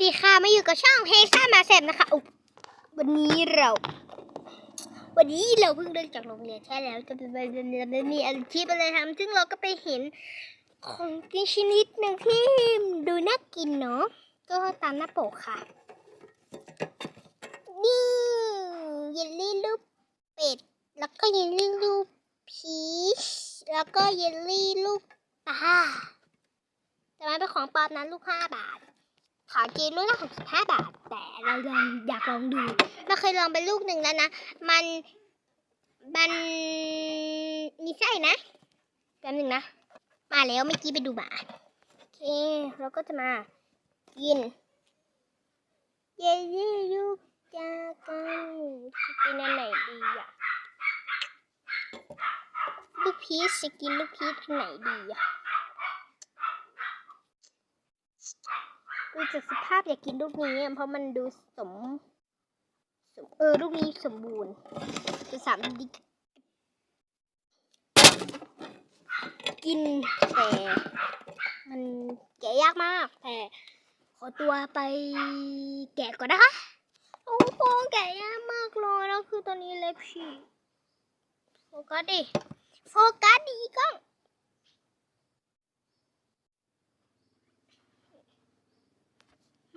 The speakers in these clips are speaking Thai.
ดีค่ะมาอยู่กับช่องเฮซ่ามาแซมนะคะวันนี้เรา วันนี้เราเพิ่งเลิกจากโรงเรียนใช่แล้ว จะเป็นไม่มีอาชีพอะไรทำซึ่งเราก็ไปเห็นของกินชนิดหนึ่งที่ดูน่ากินเนาะก็ตามหน้าปกค่ะ นี่เยลลี่รูปเป็ด แล้วก็เยลลี่รูปพีชแล้วก็เยลลี่รูปตาแต่มันเป็นของปลอมนั้นลูกห้าบาท ขอกินลูกละหกสิบห้าบาท แต่เราลองอยากลองดูเราเคยลองไปลูกหนึ่งแล้วนะ มันมันมีไส้นะแป๊บหนึ่งนะ มาแล้วเมื่อกี้ไปดูมาโอเค เราก็จะมากิน เย้เย้ลูกจากันจะกินอันไหนดีอะลูกพีชจะกินลูกพีชอันไหนดีอะ ดูจากสภาพอยากกินลูกนี้ เพราะมันดูสมสมเออลูกนี้สมบูรณ์จะสามดิกินแต่มันแกะยากมาก แต่ขอตัวไปแกะก่อนนะคะโอ้โหแกะยากมากเลยแล้วคือตอนนี้เล็บฉีกโฟกัสดิโฟกัสดิอีกล้อง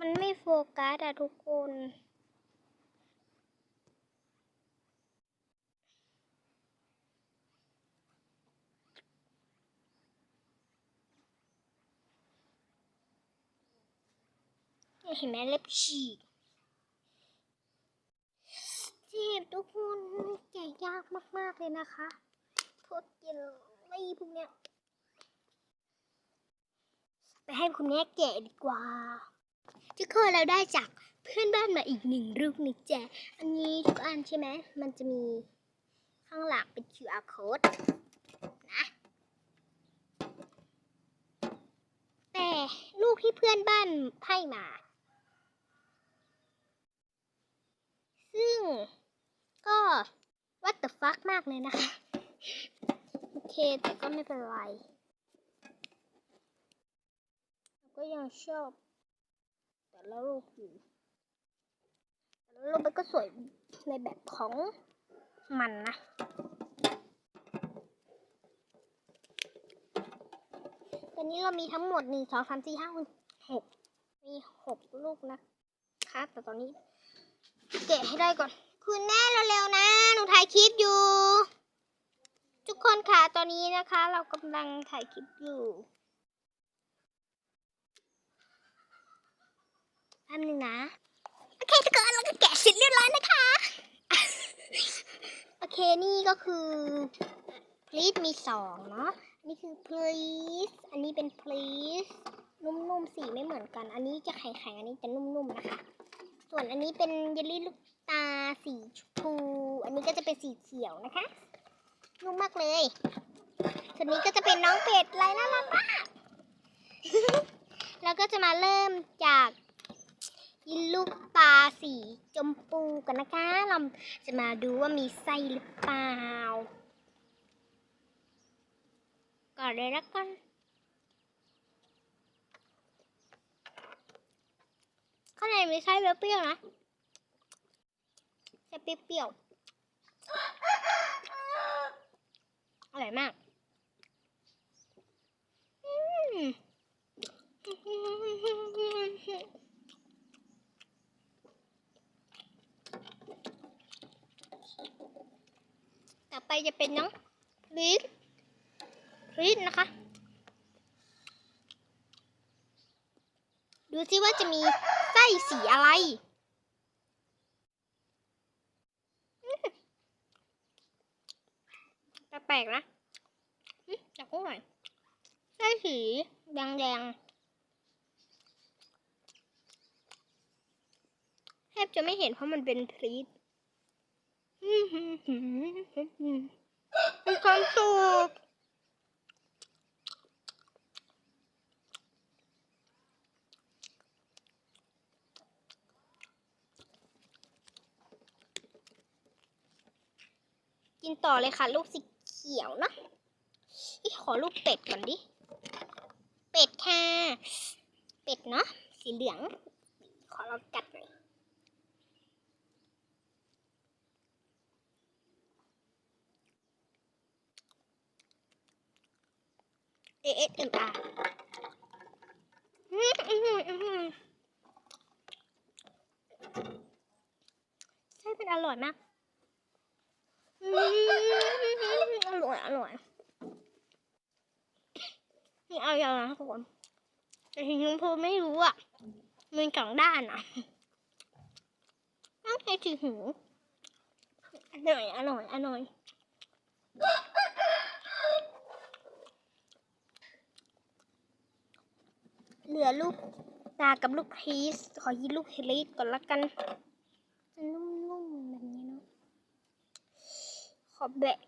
มันไม่โฟกัสอะทุกคน เห็นไหมเล็บฉีกเจ็บทุกคนแกะยากมาก ๆ เลยนะคะพวกเยลลี่พวกเนี้ย ไปให้คุณแม่แกะดีกว่า ทุกคนเราได้จากเพื่อนบ้านมาอีกหนึ่งรูปนะจ๊ะอันนี้ทุกอันใช่ไหม มันจะมีข้างหลังเป็น QR code นะ แต่ลูกที่เพื่อนบ้านให้มา ซึ่งก็ what the fuck มากเลยนะคะ โอเค แต่ก็ไม่เป็นไร ก็ยังชอบ แต่ละรูปอยู่แต่ละรูปมันก็สวยในแบบของมันนะตอนนี้เรามีทั้งหมดหนึ่งสองสามสี่ห้าหกมีหกลูกนะคะแต่ตอนนี้แกะให้ได้ก่อน คุณแม่เร็วๆนะ หนูถ่ายคลิปอยู่ ทุกคนค่ะ ตอนนี้นะคะ เรากำลังถ่ายคลิปอยู่ แป๊บนึงนะ โอเคทุกคนเราก็แกะเสร็จเรียบร้อยนะคะ โอเคนี่ก็คือพลีสมีสองเนาะอันนี่คือพลีสอันนี้เป็นพลีสนุ่มๆ สีไม่เหมือนกัน อันนี้จะแข็งๆ อันนี้จะนุ่มๆ นะคะ ส่วนอันนี้เป็นเยลลี่ลูกตาสีชมพู อันนี้ก็จะเป็นสีเขียวนะคะ นุ่มมากเลย ส่วนนี้ก็จะเป็นน้องเป็ดลายน่ารักมากแล้วก็จะมาเริ่มจาก ยินลูกตาสีชมพูกันนะคะ เราจะมาดูว่ามีไส้หรือเปล่า ก่อนเลยแล้วกันข้างในมีไส้เปรี้ยวๆนะไส้เปรี้ยวๆอร่อยมากอืม ต่อไปจะเป็นน้องพริกพริกนะคะ ดูซิว่าจะมีไส้สีอะไรแปลกๆนะอืมจากพวกไหนอยไส้สีแดงๆแทบจะไม่เห็นเพราะมันเป็นพริก มีความสุขกินต่อเลยค่ะ ลูกสีเขียวนะอีขอลูกเป็ดก่อนดิ เป็ดค่ะ เป็ดเนาะ สีเหลือง ขอลองกัดหน่อย ASMR อืมอืมอืมใช่เป็นอร่อยมากอืมอร่อย อร่อยนี่เอาอย่างนะทุกคนแต่ทีนี้พอไม่รู้อะ มันสองด้านอะต้องใช้ถือหูอร่อย อร่อย อร่อย เหลือลูกตากับลูกพีสขอยินลูกเฮลิสก่อนละกันจะนุ่มๆแบบนี้เนาะขอแบะ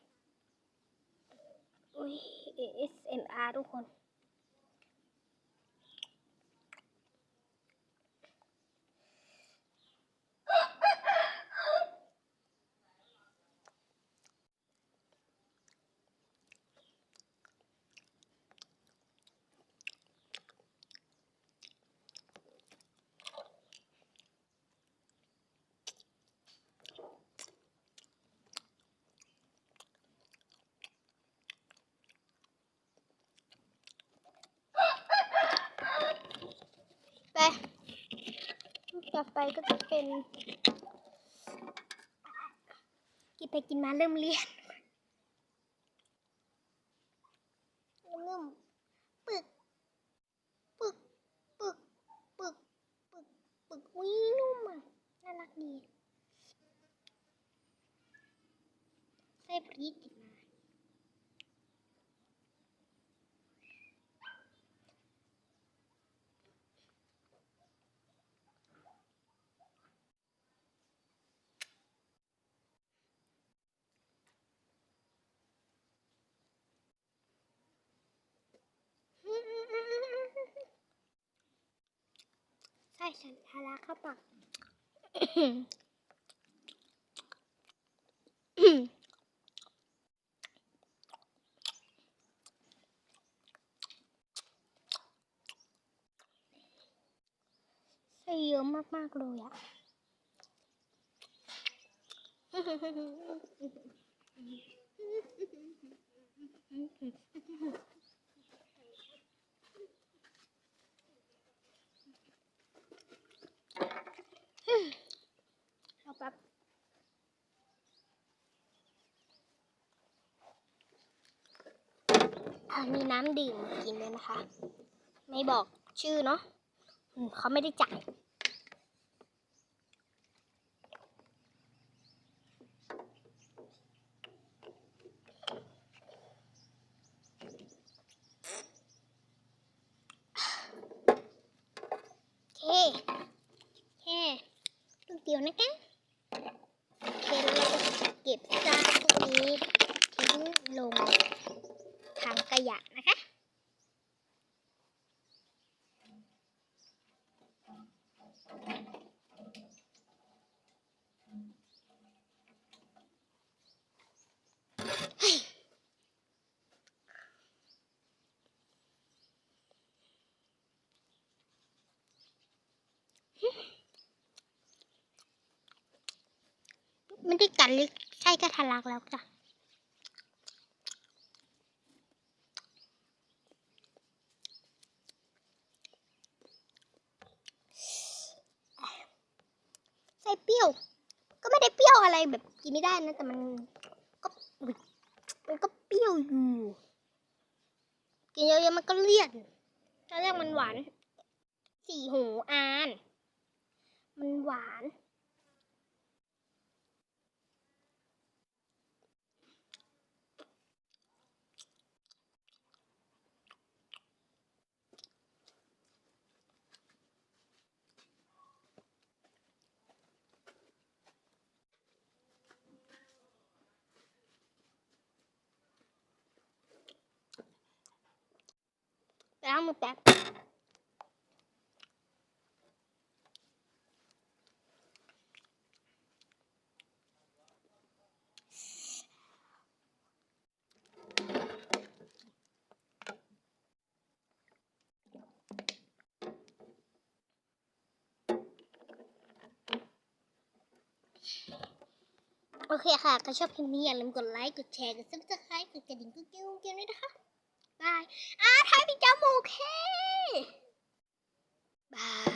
อุ้ย ASMR ทุกคน ไปลูก ต่อไปก็จะเป็น กินไปกินมาเริ่มเลี่ยนเริ่มปึกปึกปึกปึกปึกปึกอุ้ยนุ่มอะน่ารักดีไส้พริกติดมา ใช่ฉันทาราเข้าปากใส่เยอะมากๆเลยอะเอาแป๊บอ่า มีน้ำดื่มกินด้วยนะคะ ไม่บอกชื่อเนาะเขาไม่ได้จ่ายโอเคโอเคลูกเดียวนะคะโอเคแล้วเราก็เก็บซากพวกนี้ทิ้งลง ยะนะคะ ไม่ได้กัดลึกใช่ก็ทะลักแล้วจ้ะ ใส่เปรี้ยว ก็ไม่ได้เปรี้ยว อะไรแบบกินไม่ได้นะ แต่มันก็อุ๊ยมันก็เปรี้ยวอยู่กินเยอะๆมันก็เลี่ยนตอนแรกมันหวาน สี่หูอาน มันหวาน มือแป๊บโอเคค่ะ ก็ชอบคลิปนี้อย่าลืมกดไลค์ กดแชร์ กดซับสไครต์กดกระดิ่งกุ๊กกิ๊งกุ๊กกิ๊งด้วยนะคะ อ้าวทำเป็นจมูกเฮ่บาย